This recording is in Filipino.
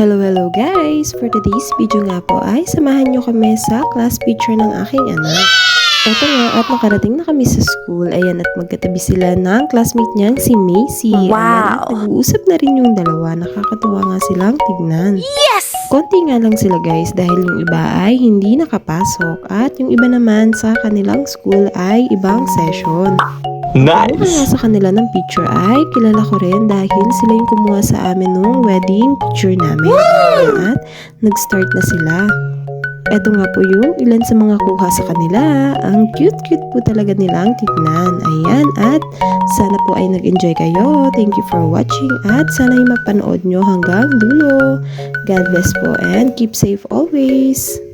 Hello, hello guys! For today's video nga po ay samahan nyo kami sa class picture ng aking anak. Ito nga at nakarating na kami sa school. Ayan at magkatabi sila ng classmate niyang si Macy. Ayan, at Wow. nag-uusap na rin yung dalawa. Nakakatuwa nga silang tignan. Yes! Konti nga lang sila guys dahil yung iba ay hindi nakapasok at yung iba naman sa kanilang school ay ibang session. Ang kaya sa kanila ng picture ay kilala ko rin dahil sila yung kumuha sa amin nung wedding picture namin. At nag-start na sila. Eto nga po yung ilan sa mga kuha sa kanila. Ang cute-cute po talaga nilang tignan. Ayan, at sana po ay nag-enjoy kayo. Thank you for watching at sana ay mapanood nyo hanggang dulo. God bless po and keep safe always.